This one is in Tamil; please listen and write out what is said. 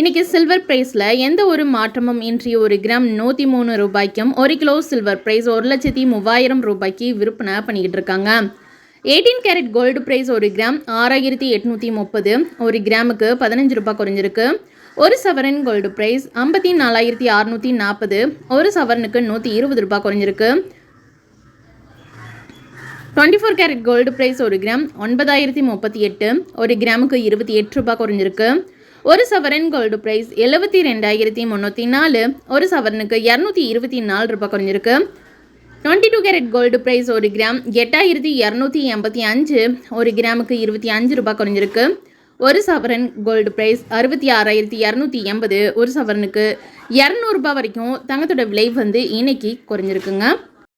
இன்றைக்கி சில்வர் ப்ரைஸில் எந்த ஒரு மாற்றமும் இன்றி ஒரு கிராம் நூற்றி மூணு ரூபாய்க்கும் ஒரு கிலோ சில்வர் ப்ரைஸ் ஒரு லட்சத்தி மூவாயிரம் ரூபாய்க்கு விற்பனை பண்ணிக்கிட்டு இருக்காங்க. எயிட்டீன் கேரட் கோல்டு ப்ரைஸ் ஒரு கிராம் ஆறாயிரத்தி எட்நூற்றி முப்பது ஒரு கிராமுக்கு பதினஞ்சு ரூபாய் குறைஞ்சிருக்கு. ஒரு சவரன் கோல்டு ப்ரைஸ் ஐம்பத்தி நாலாயிரத்தி அறநூற்றி நாற்பது ஒரு சவரனுக்கு நூற்றி இருபது ரூபாய் குறைஞ்சிருக்கு. Twenty four carat gold price ஒரு கிராம் ஒன்பதாயிரத்தி முப்பத்தி எட்டு ஒரு கிராமுக்கு இருபத்தி எட்டு ரூபாய் குறைஞ்சிருக்கு. ஒரு சவரன் கோல்டு ப்ரைஸ் எழுபத்தி ரெண்டாயிரத்தி முந்நூற்றி நாலு. ஒரு சவரனுக்கு இரநூத்தி இருபத்தி நாலு ரூபாய் குறைஞ்சிருக்கு. Twenty two carat gold price ஒரு கிராம் எட்டாயிரத்தி இரநூத்தி எண்பத்தி அஞ்சு. ஒரு கிராமுக்கு இருபத்தி அஞ்சு ரூபாய் குறைஞ்சிருக்கு. ஒரு சவரன் கோல்டு ப்ரைஸ் அறுபத்தி ஆறாயிரத்தி இரநூத்தி எண்பது. ஒரு சவரனுக்கு இரநூறுபா வரைக்கும் தங்கத்தோட விலை வந்து இன்னைக்கு குறைஞ்சிருக்குங்க.